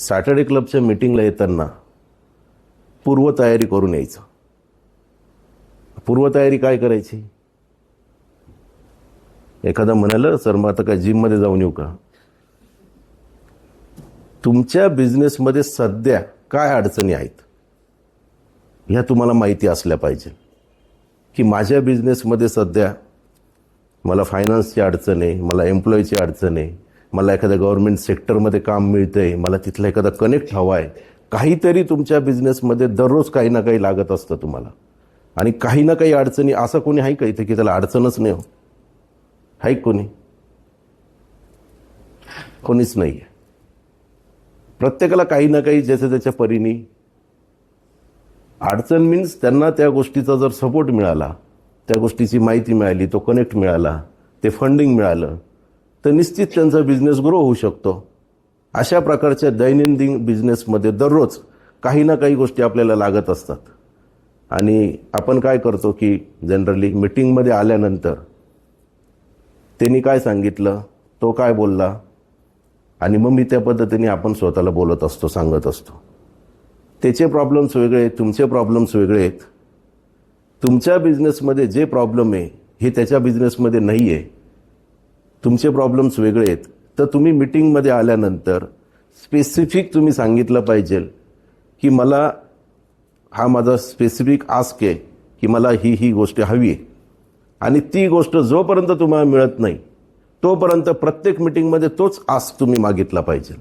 Saturday क्लबच्या मीटिंगला येताना पूर्वतयारी करून यायचं. पूर्वतयारी काय करायची? एखादा म्हणाल सर मग आता काय जिममध्ये जाऊन येऊ का? तुमच्या बिझनेसमध्ये सध्या काय अडचणी आहेत? ह्या तुम्हाला माहिती असल्या पाहिजे. की माझ्या बिझनेसमध्ये सध्या मला फायनान्सची अडचण आहे मला एम्प्लॉईची अडचण आहे मला एखाद्या गव्हर्नमेंट सेक्टरमध्ये काम मिळतंय मला तिथला एखादा कनेक्ट हवा आहे काहीतरी तुमच्या बिझनेसमध्ये दररोज काही ना काही लागत असतं तुम्हाला. आणि काही ना काही अडचणी असं कोणी आहे का इथे की त्याला अडचणच नाही हो? आहे कोणी? कोणीच नाही आहे प्रत्येकाला काही ना काही ज्याच्या त्याच्या परीने. अडचण मीन्स त्यांना त्या गोष्टीचा जर सपोर्ट मिळाला त्या गोष्टीची माहिती मिळाली तो कनेक्ट मिळाला ते फंडिंग मिळालं तर निश्चित त्यांचा बिझनेस ग्रो होऊ शकतो. अशा प्रकारच्या दैनंदिन बिझनेसमध्ये दररोज काही ना काही गोष्टी आपल्याला लागत असतात. आणि आपण काय करतो की जनरली मिटिंगमध्ये आल्यानंतर त्यांनी काय सांगितलं तो काय बोलला आणि मग मी त्या पद्धतीने आपण स्वतःला बोलत असतो सांगत असतो. त्याचे प्रॉब्लेम्स वेगळे आहेत तुमचे प्रॉब्लेम्स वेगळे आहेत. तुमच्या बिझनेसमध्ये जे प्रॉब्लेम आहे हे त्याच्या बिझनेसमध्ये नाही आहे तुमचे प्रॉब्लेम्स वेगळे आहेत. तर तुम्ही मिटिंगमध्ये आल्यानंतर स्पेसिफिक तुम्ही सांगितलं पाहिजे की मला हा माझा स्पेसिफिक आस्क आहे की मला ही ही गोष्ट हवी आहे. आणि ती गोष्ट जोपर्यंत तुम्हाला मिळत नाही तोपर्यंत प्रत्येक मिटिंगमध्ये तोच आस्क तुम्ही मागितला पाहिजे.